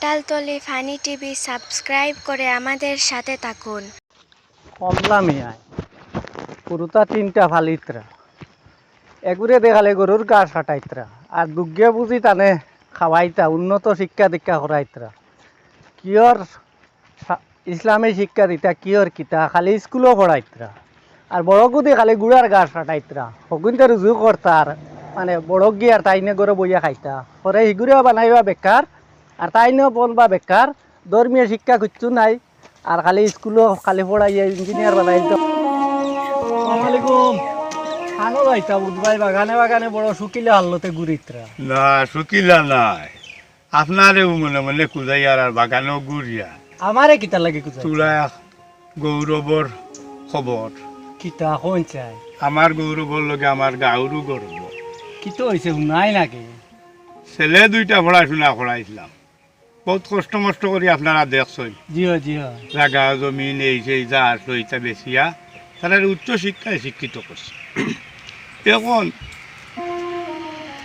পাটালতলি funny TV subscribe করে আমাদের সাথে থাকুন। কমলা মিয়ায় পুরুতা তিনটা ফালিত্রা। এগুরে দেখালে গরুর গা সাটাইত্রা। আর দুর্গে বুঝি টানে খাওয়াইতা, উন্নত শিক্ষা দীক্ষা করাইত্রা। কিয়র ইসলামী শিক্ষা দিতা, কিয়র কিতা, খালি স্কুলও পড়াইত্রা আর বড় গুদি খালি গুড়ার গা সাটাইত্রা। হগুনতে রুজু করতার মানে বড় গিয়ার তাইনে গরু বইয়া খাইতা। পরে হিগুরেও বানাইবা বেকার আর তাইনেও বলবা বেকার ধর্মীয় শিক্ষা কিচ্ছু নাই। আর খালি স্কুলও খালি পড়াইয়া ইঞ্জিনিয়ার বানাই খানো যাইতা বুধবাই বাগানে বাগানে বড় শুকিলে হাল্লতে গুরিত্রা না শুকিলা নাই। আপনারে মনে মনে কুজাইয়ার আর বাগানও আমারে কিতা লাগে গৌরবর খবর। কিতা চাই? আমার গৌরবর লগে আমার গাউরও গৌরব। কিতো হইছে শুনাই নাকি? ছেলে দুইটা পড়াশোনা করাইছিলাম। বহুত কষ্ট মষ্ট করি আপনারা দেখছেন। জিও জিও জাগা জমিন এই সেই যা আসলো এটা বেশিয়া তারা উচ্চ শিক্ষায় শিক্ষিত করছে। এখন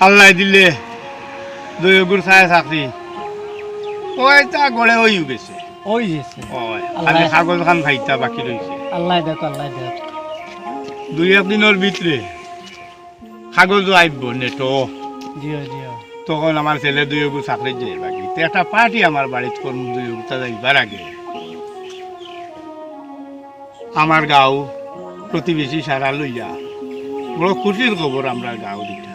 আল্লাহ দিলে দৈগুর ছায় চাকরি ওই তা গড়ে হয়ে গেছে? ওই যেছে ওই কাগজ খান খাইতা বাকি রয়েছে আল্লাহ দেখ আল্লাহ দেখ। দুই একদিনের ভিতরে কাগজ আইব নেটো। জিও জিও তখন আমার ছেলে দুই চাকরি যাই বাকি। তো একটা পার্টি আমার বাড়িতে কর্ম দুই যাইবার আগে। আমার গাঁও প্রতিবেশী সারা লইয়া। বড় খুশির খবর আমরা গাঁও দিটা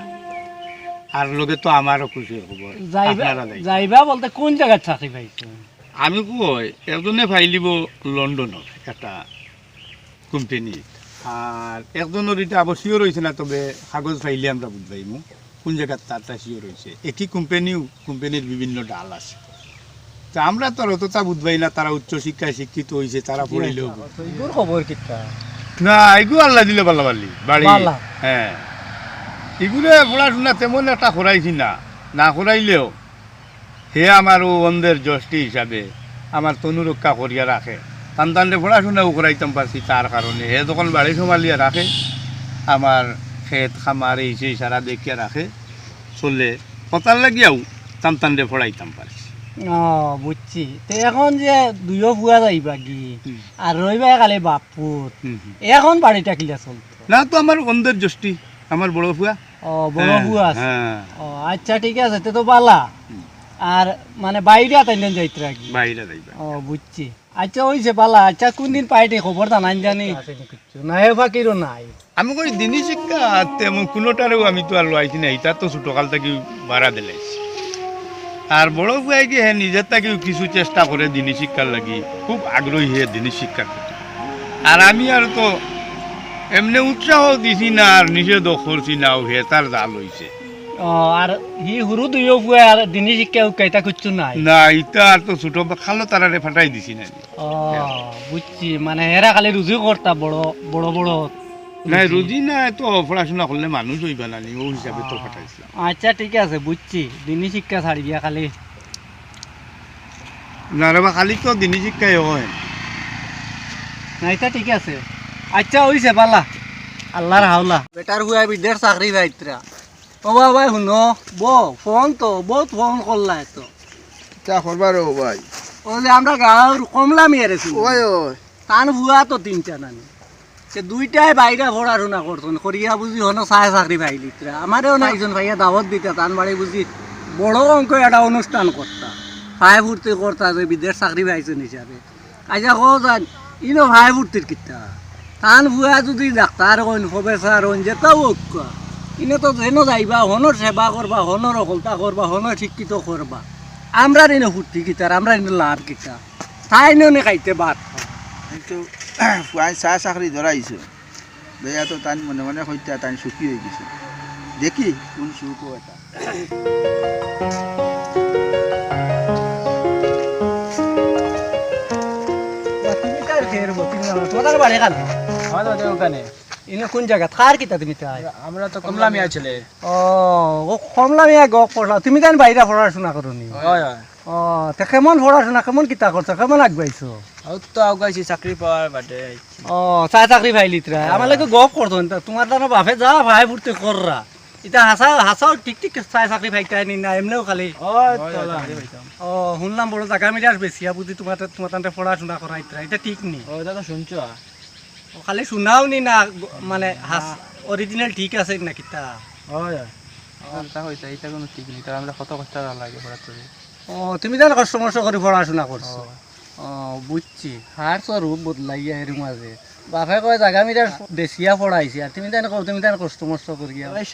আর লগে তো আমারও খুশির খবর। যাইবা যাইবা বলতে কোন জায়গায় চাকরি পাইছো? আমি কই একজনে ফাইলিব লন্ডনত একটা কোম্পানি। আর একজনের এটা শিওর হয়েছে না তবে কাগজ ফাইলে আমরা বুঝবাইমু কোন জায়গার তারটা শিওর হয়েছে একই কোম্পানিও কোম্পানির বিভিন্ন ডাল আছে। তা আমরা তো অতটা বুঝবাই না তারা উচ্চ শিক্ষায় শিক্ষিত হয়েছে তারা পড়িলেও বুঝবে। তোর খবর না এগুলো আল্লাহ দিলে পাল্লা পাল্লি বাড়ি। হ্যাঁ। এগুলো পড়াশোনা তেমন একটা করাইছি না না করাইলেও হে আমার ও অন্ধের যষ্টি হিসাবে আমার তনু রক্ষা করিয়া রাখে। সন্তানরে পড়াশোনাও করাইতাম পারছি তার কারণে। হে যখন বাড়ি সমালিয়া রাখে আমার ক্ষেত খামার এই সেই সারা দেখিয়া রাখে। চলে পতার লাগিয়াও সন্তানরে পড়াইতাম পারছি ও বুঝছি। তো এখন যে দুইও বুয়া যাইবা কি। আর রইবা কালে হুম। এখন বাড়িটা কিলা চলতো? না তো আমার অন্ধের যষ্টি আমার বড় ফুয়া ও বড় হ্যাঁ, আছে। হ্যাঁ। ও আচ্ছা ঠিক আছে তে বালা। আর মানে বাইরে আতাইলেন যাইতরা কি বাইরে যাইবা। ও বুঝছি। আচ্ছা ওইছে বালা আচ্ছা কোন দিন পাইটে খবর জানাই জানি। না হে ফাকিরও নাই আমি কই, দিনই শিক্ষা তেমন কোনোটারেও আমি তো আর লাইছি না এটা তো ছোটকাল থেকে ভাড়া দিলাইছি। আর বড় বুয়াই কি হ্যাঁ নিজের থেকেও কিছু চেষ্টা করে দিনই শিক্ষার লাগি। খুব আগ্রহী হয়ে দিনই শিক্ষার আর আমি আর তো, এমনি উৎসাহ দিছি না আর নিষেধ করছি না ও হে তার জাল হইছে ও আর হি হুরু দুইও বুয়া আর দিনী শিক্ষা উকাইতা কিচ্ছু নাই না ইটা আর তো ছোট খালো তারারে ফাটাই দিছি না ও বুঝছি মানে হেরা খালি রুজু করতা বড় বড় বড় না রুজি না তো পড়াশোনা করলে মানুষ হইবা না নি, ও হিসাবে তো ফাটাইছিলাম আচ্ছা ঠিক আছে বুঝছি দিনী শিক্ষা ছাড়ি দিয়া খালি না রে বা খালি তো দিনই শিক্ষাই হয় নাইতা ঠিক আছে আচ্ছা হইছে পালা আল্লাহর হাওলা বেটার হুয়া বিদের চাকরি ভাইতরা ও বাবা শুনো ব ফোন তো বহুত ফোন করলা তো। তা করবার ও ভাই। ও আমরা গাঁর কমলা মেরেছি ওই ওই। তান ভুয়া তো তিনটা নানি। সে দুইটাই বাইরে পড়াশোনা করছেন। করিয়া বুঝি হনো চায় চাকরি পাইলিতরা। আমারও না একজন ভাইয়া দাওয়াত দিতা তান বাড়ি বুঝি বড় অঙ্ক একটা অনুষ্ঠান করতা। ভাই ফুর্তি করতা যে বিদেশ চাকরি পাইছেন হিসাবে। আচ্ছা কো যান ইনো ভাই ফুর্তির কিতা? তান ভুয়া যদি ডাক্তার হইন প্রফেসর হইন যেটাও ঐক্য ইনে তো যেন যাইবা হনর সেবা করবা হনর অকলতা করবা হনর শিক্ষিত করবা। আমরা ইনে ফুর্তি কিতার আমরা ইনে লাভ কিতা। তাই নে খাইতে বাদ। কিন্তু পুৱাই চাহ চাকৰি ধৰাইছোঁ। বেয়া তো তান মনে মনে সৈতে তান সুখী হৈ গৈছে। দেখি কোন চুকো এটা বাড়ি কাল আমাদের ওখানে ইনে কোন জায়গা? কার কিতা তুমি তাই? আমরা তো কমলা মিয়া ছেলে। ও ও কমলা মিয়া গ পড়লা তুমি তাই বাইরে পড়াশোনা করো হয় হয়। ও তে কেমন পড়াশোনা কেমন কিতা করছ কেমন আগবাইছো আর তো আগাইছি চাকরি পাওয়ার বাদে। ও চাই চাকরি ভাইলি তোরা আমার লাগে গপ করতো তোমার দ্বারা বাপে যা ভাই ফুর্তি কররা এটা হাসা হাসাও ঠিক ঠিক চাই চাকরি পাইতাই নি না এমনিও খালি। ও শুনলাম বড় জায়গা মিলার বেশি বুঝি তোমার তোমার পড়াশোনা করা ইতরা এটা ঠিক নি? ও শুনছো? খালি শুনাও নি না মানে হাস অরিজিনাল ঠিক আছে না কিতা? হয় ও তুমি জানো করে পড়াশোনা করছ ও বুঝছি হার তো রূপ এর মাঝে বাপে কয় দেশিয়া পড়াইছি আর তুমি তুমি কষ্ট মষ্ট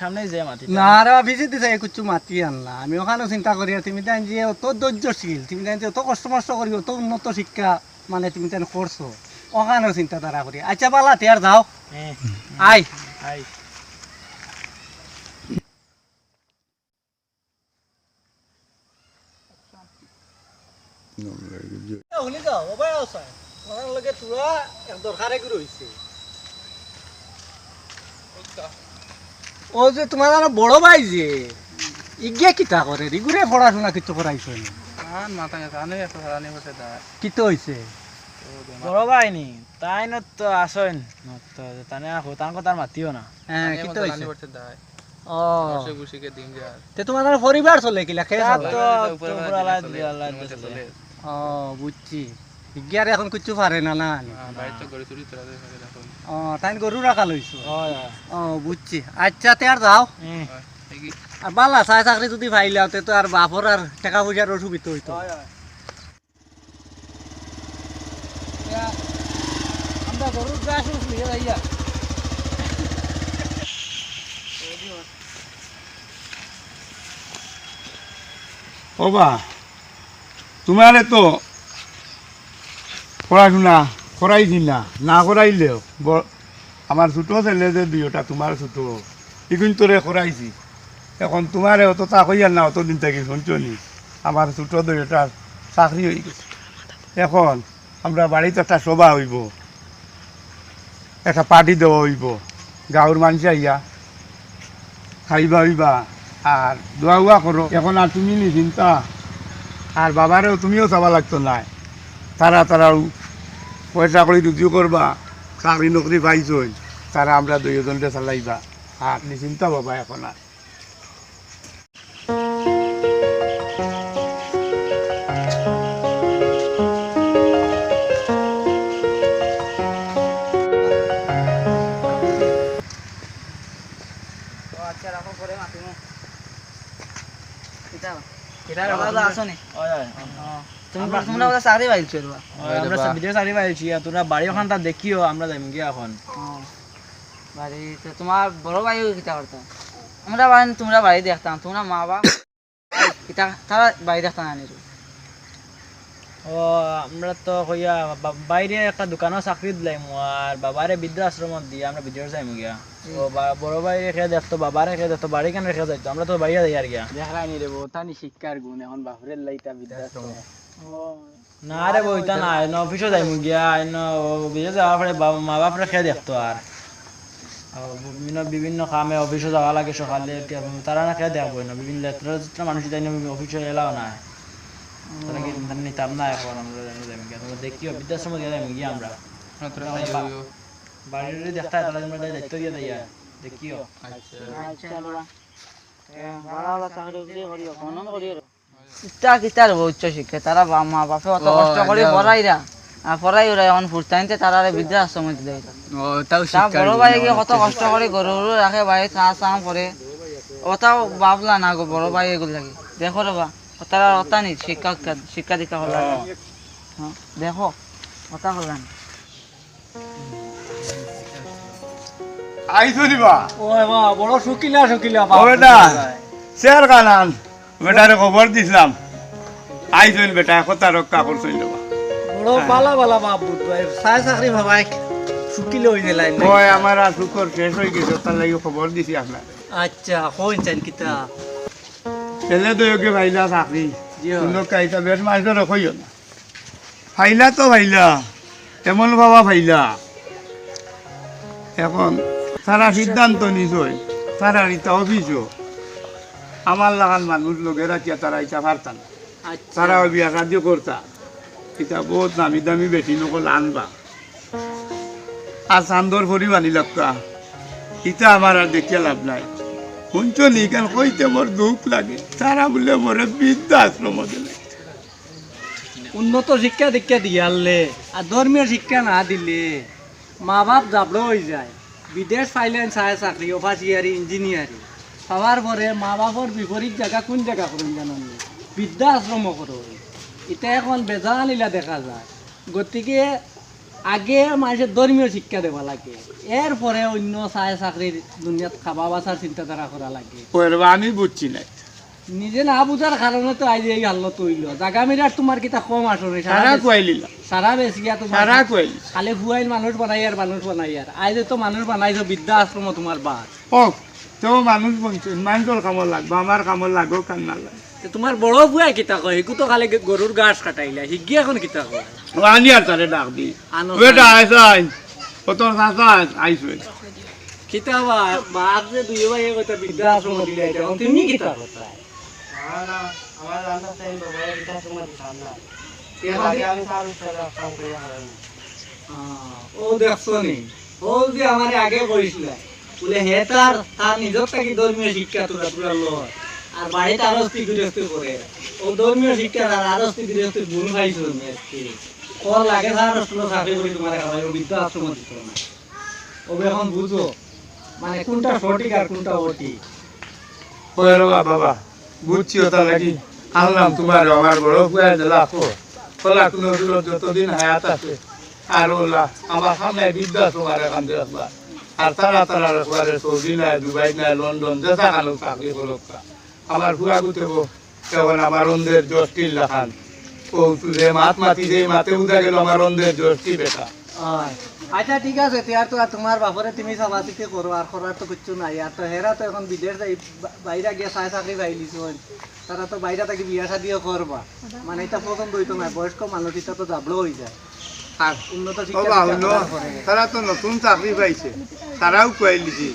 সামনে যে মাটি। না রে ভিজি দিছে এই কুচু মাতি আনলা। আমি ওখানেও চিন্তা করি তুমি জান যে অত ধৈর্যশীল তুমি জান যে অত কষ্ট মষ্ট করি অত উন্নত শিক্ষা মানে তুমি করছ ওখানেও চিন্তাধারা করি আচ্ছা পালা তিয়ার যাও। আই। আই। শুনি যাও ওবাই আছে ওখান লগে তোরা এক দরকারে করে হইছে ও যে তোমার আর বড় ভাই যে ইগে কিতা করে রিগুরে পড়াশোনা কিছু করাইছো নি মাথা গেছে আনে একটা হারানি বসে দা কিতো হইছে বড় ভাই নি তাই ন তো আসেন তানে আহো তার কথা মাতিও না। হ্যাঁ কিতো হইছে হারানি বসে দা ও বসে বসে দিন যার তে তোমার পরিবার চলে কিলা খেয়ে তো উপরে আলাদ আলাদ চলে ও বুঝছি ইগিয়ার এখন কিছু পারে না ও তাই গরু রাখা লইছো ও বুঝছি আচ্ছা তে আর যাও। আর বালা চাই চাকরি যদি পাইলাও তে তো আর বাপর আর টাকা পয়সার অসুবিধা হইতো আমরা গরুর গাছ উঠলি যাইয়া ও বা, তোমারে তো পড়াশোনা করাইছি না না করাইলেও আমার ছোটো ছেলে যে দুইটা তোমার ছোটো। এগুন তোরে করাইছি এখন তোমারে অত তা কইয়ার না, অত অতদিন থেকে শুনছনি আমার ছোটো দুইটার চাকরি হয়ে গেছে। এখন, আমরা বাড়িতে একটা সভা হইব। একটা পার্টি দেওয়া হইব। গাঁৱৰ মানুষ আইয়া খাইবা হইবা। আর দোয়া উয়া করো, এখন আর তুমি নি চিন্তা আর বাবারেও তুমিও চাবা লাগতো নাই তারা তারাও পয়সা করে রুজু করবা চাকরি নকরি পাইছই। তারা আমরা দুইজনকে চালাইবা। আর নিচিন্তা বাবা এখন আর। আমরা সব বিদেশ চাকরি পাইছি তোরা বাড়ি ওখান তা দেখিও আমরা যাইম গিয়া এখন বাড়িতে তোমার বড় ভাই কিতা করতো আমরা বাড়ি তোমরা বাড়ি দেখতাম তোমরা মা বাবা তারা বাড়ি দেখতাম নিরু ও আমরা তো কইয়া বা- বাইরে একটা দোকানও চাকরি দিলাম আর বাবারে বৃদ্ধাশ্রমত দিয়ে আমরা বিদেশ যাইম গিয়া। ও বড় ভাই রেখে দেখতো বাবা রেখে দেখতো বাড়ি কেন রেখে যাইতো আমরা তো বাড়িয়া যাই আর গিয়া। দেখলাই নি রে তানি শিক্ষার গুণ এখন বাপরের লাইতা বিদ্যাশ্রম না রে বইতা না এনে অফিসও যাইম গিয়া এনে বিদেশ যাওয়ার পরে বাবা মা বাপ রেখে দেখতো আর। বিভিন্ন বিভিন্ন কামে অফিসে যাওয়া লাগে সকালে তারা না খেয়ে দেখব না বিভিন্ন লেত্রা মানুষ তাই অফিসে এলাও না নিতাম না এখন আমরা গিয়া তোমরা দেখিও বৃদ্ধাশ্রম গিয়া যাইম আমরা বাড়ির দেখতা তারা তোমরা দায়িত্ব দিয়ে দেয়া দেখিও ইটা উচ্চ শিক্ষা তারা বা- মা বাপে অত কষ্ট করে পড়াই রা আর পড়াই ওরা এখন ফুরতাইতে তারা বৃদ্ধাশ্রম দেয় ও তাও তা বড় ভাই গিয়ে কত কষ্ট করে গরু গরু রাখে বাড়ি চা চা করে ওটাও ভাবলা না গো বড় ভাই এগুলো লাগে দেখো রবা তারা ওটা নি শিক্ষা শিক্ষা দীক্ষা হল দেখো ওটা হল আইছো দিবা? ও বাবা বড় শুকিলা শুকিলা ও বেটা শেয়ার কানান। বেটারে খবর দিছিলাম। আইছইন বেটা কথা রক্ষা করছইন দেবা বড় বালা বালা বাপ চাই চাকরি ভাবাই শুকিলে হয়ে গেলাই ওই আমার আর শুকর শেষ হয়ে গেছে তার লাগি খবর দিছি আপনার। আচ্ছা কইন কিতা। ছেলে তো yoke ভাইলা চাকরি। কোনো কাইতা বেশ মাছ রকইও না ফাইলা তো ফাইলা এমন বাবা ফাইলা এখন তারা সিদ্ধান্ত নিছই তারা ইতা অফিসও আমার লাগান মানুষ লোকের রাখিয়া তারা ইটা পারতা না আচ্ছা। তারা বিয়া কার্য করতা এটা বহুত নামি দামি বেশি নকল আনবা। আর চান্দর ভরি বানি লাগতা ইটা আমার আর দেখিয়া লাভ নাই। শুনছ নি? কেন কইতে মোর দুঃখ লাগে। তারা বলে মোরে বিদ্যা আশ্রম দিলে উন্নত শিক্ষা দীক্ষা দিয়ালে আর ধর্মীয় শিক্ষা না দিলে মা বাপ যাবড়ো হয়ে যায়। বিদেশ ফাইলেন চায় চাকরি অফাসিয়ারি ইঞ্জিনিয়ারিং পাওয়ার পরে মা বাপর বিপরীত জায়গা কোন জায়গা করুন জানো নি? বৃদ্ধা আশ্রম করো এটা এখন বেজালিলা দেখা যায়। গতিকে আগে মানুষের ধর্মীয় শিক্ষা দেওয়া লাগে। এরপরে অন্য চায় চাকরির দুনিয়াত খাবা বাঁচার চিন্তাধারা করা লাগে। আমি বুঝছি না নিজে না বুঝার কারণে তো আজ এই হাল্লত হইল জাগা মিরার তোমার কিতা কম আসলে সারা কুয়াইলিলা সারা বেশি গিয়া তোমার সারা কুয়াইলি খালি ফুয়াইল মানুষ বানাই আর মানুষ বানাই আর। আজ তো মানুষ বানাইছো বৃদ্ধা আশ্রম তোমার বাদ। ও তো মানুষ বলছে মানুষের কামড় লাগবে আমার কামড় লাগবে কান না লাগে তোমার বড় ফুয়াই কিতা কয় হিকু তো খালি গরুর গাছ কাটাইলা হিগি এখন কিতা কয়। আনি আর তারে ডাক দি। বেটা আইসাই কত চাচা আইসো কিতা বা বাদ যে দুই ভাই কইতা বৃদ্ধা আশ্রম দিলা তুমি কিতা কথা ও দেখছ নি ও যে আমার আগে কইছিল বলে হে তার তার নিজের থাকি ধর্মীয় শিক্ষা তোরা তোরা লয় আর বাড়িতে আরস্তি গৃহস্থ করে। ও ধর্মীয় শিক্ষা আর আরস্তি গৃহস্থ গুণ পাইছো ওর লাগে তার রসলো চাকরি করে তোমার খাবাই ও বৃদ্ধ আশ্রম দিত না। ও এখন বুঝো মানে কোনটা সঠিক আর কোনটা অঠিক ওরে বাবা, বুঝছি ওটা নাকি আনলাম তোমার আমার বড় ফুয়া দিলা ওলা কোনো যতদিন হায়াত আছে, আর ওলা, আমার সামনে বিদ্যা তোমার এখান দিয়ে আর তারা তারা সৌদি নাই দুবাই নাই লন্ডন যেসা কালো চাকরি করুক আমার ফুয়া গুতেব তখন আমার অন্ধের জষ্টির লাখান ও তুলে মাত মাতি যে মাতে উদা গেল আমার অন্ধের জষ্টি বেটা। আচ্ছা ঠিক আছেতিয়ার তো আর তোমার বাপরে তুমি চাবাচিতে করো আর করার তো কিচ্ছু নাই। আর তো হেরা তো এখন বিদেশ যাই বাইরে গিয়ে চাই চাকরি পাইলিছ তারা তো বাইরে থাকি বিয়া শাদিও করবা মানে এটা পছন্দ হইতো না বয়স্ক মানুষ এটা তো যাবলো হয়ে যায়। আর উন্নত তারা তো নতুন চাকরি পাইছে। তারাও কুয়াই লিছি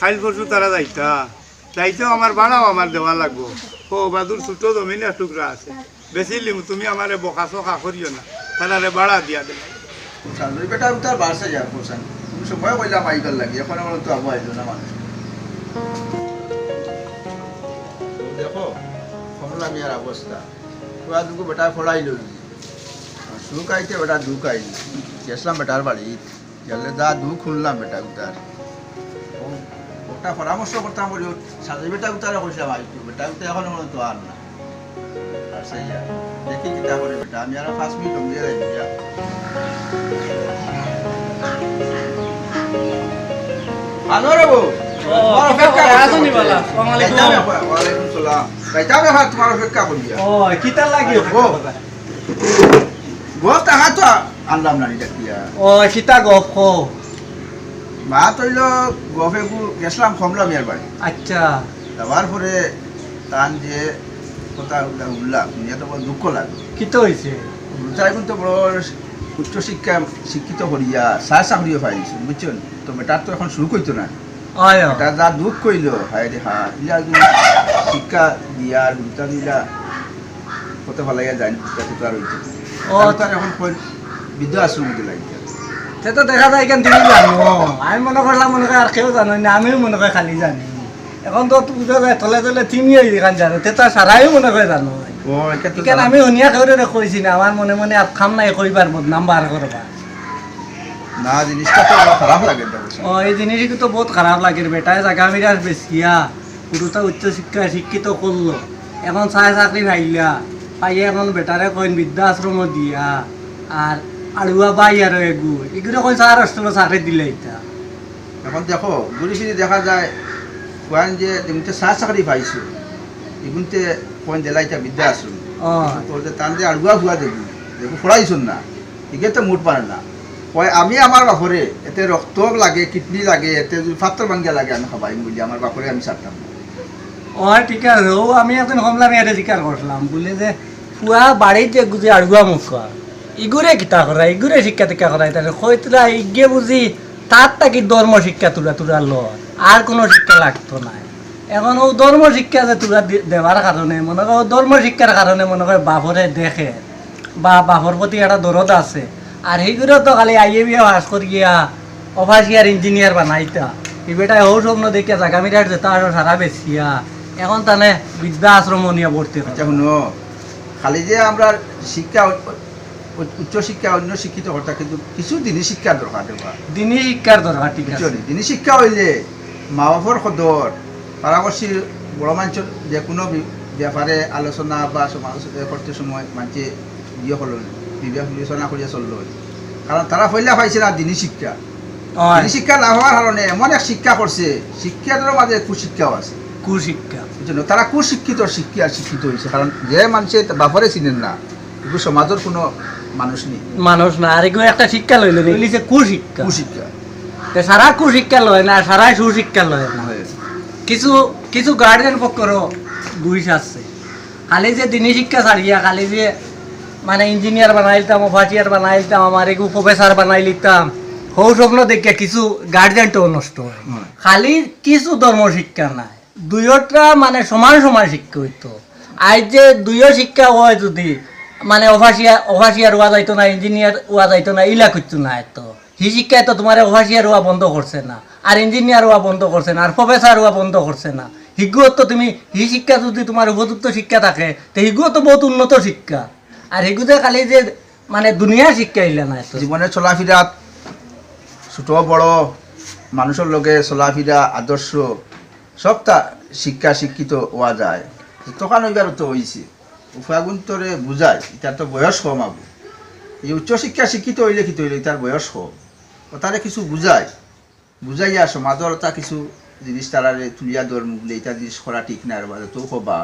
খাইল পরশু তারা যাইতা। যাইতেও আমার বাড়াও আমার দেওয়া লাগবো। ও বাদুর ছোট জমিন এক টুকরা আছে। বেশি লিম, তুমি আমারে বকা চকা করিও না। তারারে বাড়া দিয়া দেবে বেটা উতার বাসে যা পোষান তুমি সময় লাগে। এখন আমার তো আইলো না মানুষ দেখো কমলা অবস্থা দুগো বেটা ফড়াইল সুখ আইতে বেটা দুঃখ আইল। গেছিলাম বেটার বাড়ি গেলে যা দুঃখ শুনলাম বেটা উতার ওটা পরামর্শ করতাম বলি সাজে বেটা উতারে কইছিলাম আইতো বেটা উতার এখন তো আর না। আর সেই। দেখি কিতা করে বেটা। আমি আর পাঁচ মিনিট লম্বিয়ে যাই যা। ভালো রে বউ। আনলাম না। ও কিতা গপ মা তৈল গফে গেছিলাম কমলা মিয়ার বাড়ি। আচ্ছা। যাওয়ার পরে তান যে কথা উঠলাম নিয়ে তো বড় দুঃখ লাগে কিতা হইছে? রুচাই কিন্তু বড় উচ্চ শিক্ষা শিক্ষিত করিয়া চার চাকরিও পাইছো বুঝছেন? তো বেটার তো এখন শুরু করতো না। এটা যা দুঃখ কইল হায় রে হা ইলা শিক্ষা দিয়া গুরুত্ব দিলা কত ভালো লাগে জানি তার এখন বৃদ্ধ আশ্রম দিলা সে তো দেখা যায় কেন তুমি জানো? আমি মনে করলাম মনে হয় আর কেউ জানো না আমিও মনে হয় খালি জানি। এখন তো বুঝা যায় তলে তলে তুমি এখান জানো তে তো সারাইও মনে হয় জানো। এখানে আমি শুনিয়া কেউ কইছি না আমার মনে মনে আর খাম নাই কইবার বদনাম বার করবা না জিনিসটা তো খারাপ লাগে ও এই জিনিসগুলো তো বহুত খারাপ লাগে বেটায় জাগা মিরার বেশিয়া পুরোটা উচ্চ শিক্ষা শিক্ষিত করল এখন চায় চাকরি পাইলা পাইয়া এখন বেটারে কইন বৃদ্ধাশ্রম দিয়া। আর আড়ুয়া বাই আর এগু এগুলো কইন চার অষ্টম চাকরি দিলে এটা এখন দেখো ঘুরি ফিরে দেখা যায় কোয়ান যে যেমনি চার চাকরি পাইছো। এগুনতে কোন দিলা এটা আশ্রম ও তোর যে তান যে আড়ুয়া ভুয়া দেখু দেখু ফড়াইছুন না। এগে তো মুঠ পারে না। কয় আমি আমার বাপরে এতে রক্ত লাগে কিডনি লাগে এতে ফাত্তর ভাঙ্গিয়া লাগে আমি খাবাই বলি আমার বাপরে আমি না। ও ঠিক আছে। ও আমি একদিন কমলা মেয়ারে জিকার করলাম বলে যে পুয়া বাড়ির যে গুজি আড়ুয়া মুখ ইগুরে কিতা করা ইগুরে শিক্ষা দীক্ষা করা তাহলে কইতরা ইগে বুঝি তার তাকি ধর্ম শিক্ষা তুলা তুলা ল আর কোনো শিক্ষা লাগতো না এখন ও ধর্ম শিক্ষা যে দি- দেওয়ার কারণে মনে করো ধর্ম শিক্ষার কারণে মনে করে বাপরে দেখে, বা বাপর প্রতি একটা দরদ আছে। আর সেইগুলো তো খালি আইয়ে বিয়ে পাস করিয়া অফাসিয়ার ইঞ্জিনিয়ার বানাইতা এই বেটায় হৌ স্বপ্ন দেখিয়া জাগামিরা যেতা আরও সারা বেশিয়া এখন তানে বিদ্যা আশ্রম নিয়ে ভর্তি আচ্ছা খালি যে আমরা শিক্ষা উ- উ- উচ্চ অন্য শিক্ষিত হতা কিন্তু কিছু শিক্ষার দরকার শিক্ষার দরকার ঠিক আছে। শিক্ষা হইলে মা বাপর সদর বড় মানুষের যে কোনো ব্যাপারে আলোচনা বা করতে সময় ইয়ে হল বিবেক বিবেচনা করিয়া চলল। কারণ তারা হইলে পাইছে না দিনই শিক্ষা। দিনই শিক্ষা না হওয়ার কারণে এমন এক শিক্ষা করছে শিক্ষার মাঝে কুশিক্ষাও আছে। কুশিক্ষা। তারা কুশিক্ষিত শিক্ষা শিক্ষিত হয়েছে কারণ যে মানুষে বাপরে চিনেন না। সমাজের কোনো মানুষ নেই। মানুষ না আর একটা শিক্ষা লইল লিখছে কুশিক্ষা। কুশিক্ষা। তে সারা কুশিক্ষা লয় না সারাই সুশিক্ষা লয় না। কিছু কিছু গার্ডিয়ান পক্ষরও দুইশ আছে খালি যে দিনই শিক্ষা ছাড়িয়া খালি যে মানে ইঞ্জিনিয়ার বানাই দিতাম অফাসিয়ার বানাই দিতাম আমার এগু প্রফেসর বানাই লিতাম সৌ স্বপ্ন দেখিয়া কিছু গার্ডিয়ানটাও নষ্ট হয়। খালি কিছু ধর্ম শিক্ষা নাই। দুইটা মানে সমান সমান শিক্ষা হইতো। আজ যে দুইও শিক্ষা হয় যদি মানে অফাসিয়া অফাসিয়ার হওয়া যাইতো না, ইঞ্জিনিয়ার হওয়া যাইতো না, ইলা করতো না তো হি শিক্ষায় তো তোমার অফাসিয়ার হওয়া বন্ধ করছে না, আর ইঞ্জিনিয়ার হওয়া বন্ধ করছে না, আর প্রফেসর হওয়া বন্ধ করছে না। হিগুও তো তুমি হি শিক্ষা যদি তোমার উপযুক্ত শিক্ষা থাকে, তো হিগুও তো বহুত উন্নত শিক্ষা। আর হিগুতে খালি যে মানে দুনিয়ার শিক্ষা ইলা নাই তো জীবনে চলাফেরাত ছোট, বড়, মানুষের লগে চলাফেরা, আদর্শ, সবটা শিক্ষা শিক্ষিত হওয়া যায়। তখন ওইবার তো হয়েছে উপাগুন্তরে বুঝায় এটার তো বয়স কম আবু। এই উচ্চ শিক্ষা শিক্ষিত হইলে কি হইলে তার বয়স কম। ও তারে কিছু বুঝায় বুঝাইয়া সমাজর তা কিছু জিনিস তারারে তুলিয়া দর মুগলে এটা জিনিস করা ঠিক না আর তো হবা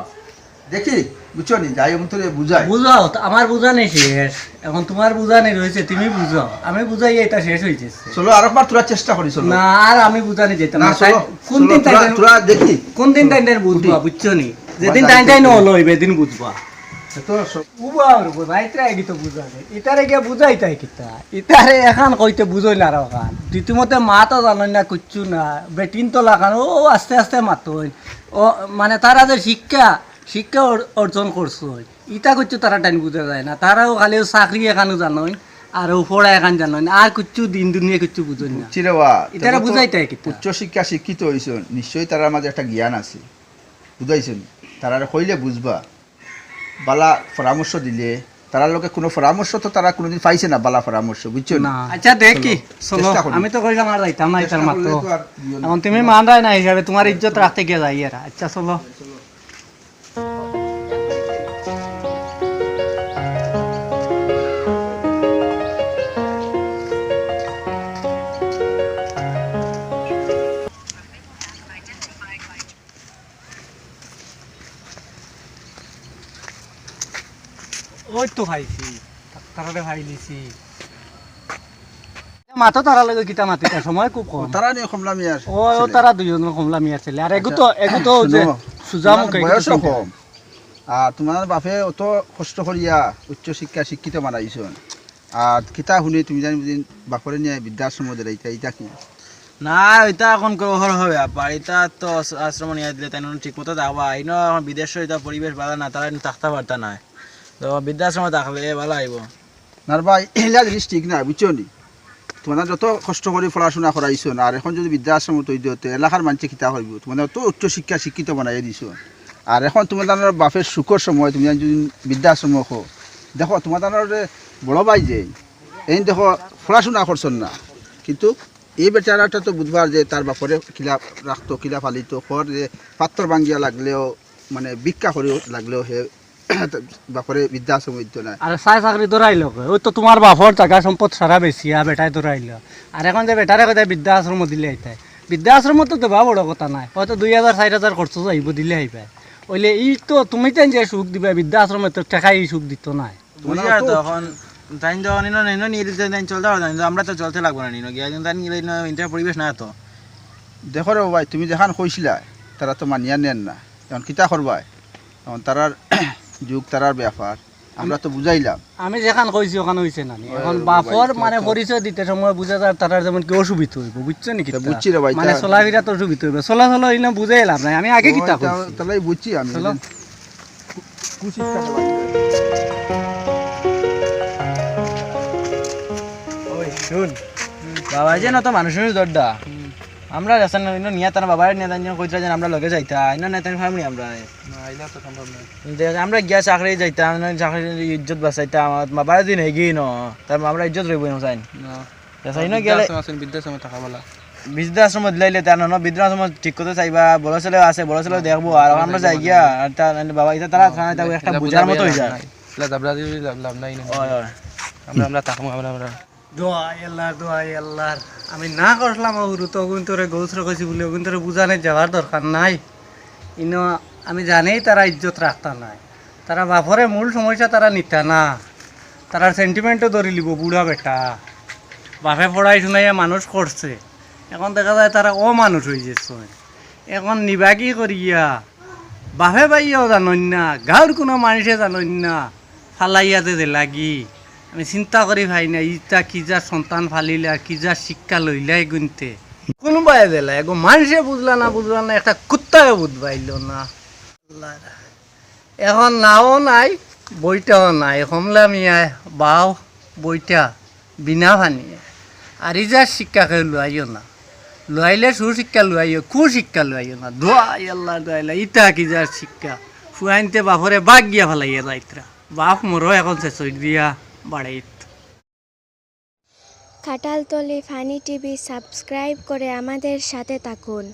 দেখি বুঝছ নি? যাই অন্তরে বুঝায় বুঝাও আমার বুঝা নেই শেষ। এখন তোমার বুঝা নেই রয়েছে তুমি বুঝাও আমি বুঝাই এটা শেষ হয়েছে চলো আরেকবার তোরা চেষ্টা করি চলো। না আর আমি বুঝানি যেতাম না। না চলো কোন দিন তোরা- তোরা দেখি। কোন দিন টাইম বুঝবা বুঝছ নি? যেদিন বাজার টাইম টাইম করতে- হলো এদিন তো বুঝা ইতারে গিয়ে কিতা। ইতারে এখন কইতে বুঝই না আর এখন রীতিমতে মা তো জানোই না কুচ্ছু না। বেটিন তো লাগান ও আস্তে আস্তে মাতই। ও মানে তারা যে শিক্ষা শিক্ষা অর্জন করছ ইটা করছ তারা টাইম বুঝা যায় না। তারাও খালি চাকরি এখানো জানোই আর পড়া এখান জানোই না। আর কুচ্ছু দিন দুনিয়া কিচ্ছু বুঝই না। তবে বুঝাইতে কিতা। উচ্চ শিক্ষা শিক্ষিত হয়েছে নিশ্চয়ই তারার মাঝে একটা জ্ঞান আছে। বুঝাইছেন? তারা কইলে বুঝবা। বালা পরামর্শ দিলে তারা লোকে কোনো পরামর্শ তো তারা কোনোদিন পাইছে না বালা পরামর্শ বুঝছ? না। আচ্ছা দেখি। চলো। আমি তো কইলাম আর যাইতাম না এটার মাত্র। না। এখন তুমি মান রায় না হিসাবে তোমার ইজ্জত রাখতে গিয়ে যাই এরা। আচ্ছা চলো। তো খাইছি তারারে খাই মাথা তারা লাগে কিতা মাতিটা সময় খুব কম। তারা নিয়ে কমলা মিয়ার ও ও তারা দুজন কমলা মিয়া ছেলে। আর এগু তো এগু তো যে সুজা তোমার মুখে বয়সও কম। আর তোমার বাপে অত কষ্ট করিয়া উচ্চ শিক্ষা শিক্ষিত বানাইছন। আর কিতা শুনি তুমি জানি বুঝি বাপরে নিয়ে বৃদ্ধাশ্রম দিলে এটা এটা কি? না ওইটা এখন কখন হবে আবার এটা তো আশ্রম নিয়ে দিলে তাই ঠিক মতো যাবা। ইনো এখন বিদেশ এটা পরিবেশ ভালো না তারা ইনো থাকতে পারতা না। তো বৃদ্ধাশ্রমে থাকলে ভালো আইব নারবা এলা জিনিস ঠিক না বুঝছ নি? তোমার যত কষ্ট করে পড়াশোনা করাইছো আর এখন যদি বৃদ্ধাশ্রম তৈরি হতো এলাকার মানুষে কিতা করব তোমার তো উচ্চ শিক্ষা শিক্ষিত বানাই দিছো। আর এখন তোমার দানোর বাপের সুখর সময়, তুমি যদি বৃদ্ধাশ্রম হো দেখো যে বড় ভাই যে এই দেখো পড়াশোনা করছেন না। কিন্তু এই বেচারাটা তো বুধবার যে তার বাপরে কিলা রাখতো কিলা ফালিতো খর যে পাত্র ভাঙ্গিয়া লাগলেও মানে ভিক্ষা করে লাগলেও হে বাপরে বৃদ্ধাশ্রম হইতো না আর চাই চাকরি দৌড়াইল ওই তো তোমার বাপর টাকা সম্পদ সারা বেশি আর বেটাই দৌড়াইল আর এখন যে বেটারে কথা বৃদ্ধাশ্রম দিলে আইতাই। বৃদ্ধাশ্রম তো দেবা বড় কথা নাই হয়তো দুই হাজার চার হাজার খরচ যাইব দিলে আইবাই ওইলে ই তো তুমি তেন যে সুখ দিবা বৃদ্ধাশ্রমে তো টাকাই সুখ দিত নাই। তখন তাই যখন ইনো ইনো নিয়ে দিতে তাই চলতে পারতো আমরা তো চলতে লাগবো না নিনো গিয়া তাই নিলে ইন্টার পরিবেশ না তো। দেখো রে ভাই তুমি যেখান কইছিলা তারা তো মানিয়া নেন না। এখন কিতা করবাই এখন তারার যুগ তারার ব্যাপার আমরা তো বুঝাইলাম। আমি যেখান কইছি ওখানে হইছে না এখন বাপর মানে পরিচয় দিতে সময় বুঝা যায় তার যেমন কি অসুবিধা হইব বুঝছ নাকি বুঝছি রে ভাই, মানে চলাফেরা তো অসুবিধা হইব। চলা চলা হইলে বুঝাই লাভ নাই। আমি আগে কিতা কইছি? তাহলে বুঝছি আমি। চলো। কুশিক্ষা দেওয়া। ওই শুন বাবা যে না তো মানুষের দরদা। আমরা রেশন নিয়ে তার বাবার নিয়ে তার কইরা যেন আমরা লগে যাইতা আইন না তাই ফার্মি আমরা না আইলে তো সম্ভব নয় আমরা গিয়া চাকরি যাইতাম না চাকরি ইজ্জত বাঁচাইতাম আমার বাবার দিন হেগি ন তার আমরা ইজ্জত রইব না চাইন না চাই না গেলে বৃদ্ধাশ্রম আছে বৃদ্ধাশ্রমে থাকা বলা দিলাইলে তার ন ঠিক করতে চাইবা বড় ছেলে আছে বড় ছেলে দেখব আর আমরা যাই গিয়া আর তার বাবা এটা তারা থানা একটা বুঝার মতো হয়ে যায় লাভ নাই না হয় হয় আমরা আমরা থাকব আমরা আমরা আমি না করলাম ওগুলো তো তোরে গৌসর কইছি বলে ওগুন তোরে বুঝানে যাওয়ার দরকার নাই। ইনো, আমি জানেই তারা ইজ্জত রাখতা নাই। তারা বাপরে মূল সমস্যা তারা নিতা না। তারা সেন্টিমেন্টও ধরে লিব, বুড়া বেটা। বাপে পড়াই শুনাইয়া মানুষ করছে। এখন দেখা যায় তারা ও মানুষ হয়ে যাচ্ছে এখন নিবাকি করিয়া বাপে বাইয়াও জানন না, গাঁৱৰ কোনো মানুষে জানন না, ফালাইয়াতে লাগি। আমি চিন্তা কৰি ভাই না, ইটা কি যা সন্তান ফালিলা, কি যা শিক্ষা লইলাই গুনতে। কোনোবাই দিলা এগো মানুষে বুঝলা না বুঝলা না, একটা কুত্তাও বুঝবাইল না। এখন নাও নাই, বইটাও নাই কমলা মিয়ায় বাও, বইটা, বিনা ভানিয়ে আর ইজা শিক্ষাকে লুয়াইও না। লুয়াইলে সুশিক্ষা লুয়াইও কুশিক্ষা লুয়াইও না। দোয়াই আল্লাহ দোয়াইলা ইটা কি যার শিক্ষা। ফুয়াইনতে বাপরে বাঘ গিয়া ফেলাইয়া যাইতরা বাপ মোরও এখন শেষ দিয়া। বাড়াইত খাটালতলি ফানি টিভি সাবস্ক্রাইব করে আমাদের সাথে থাকুন।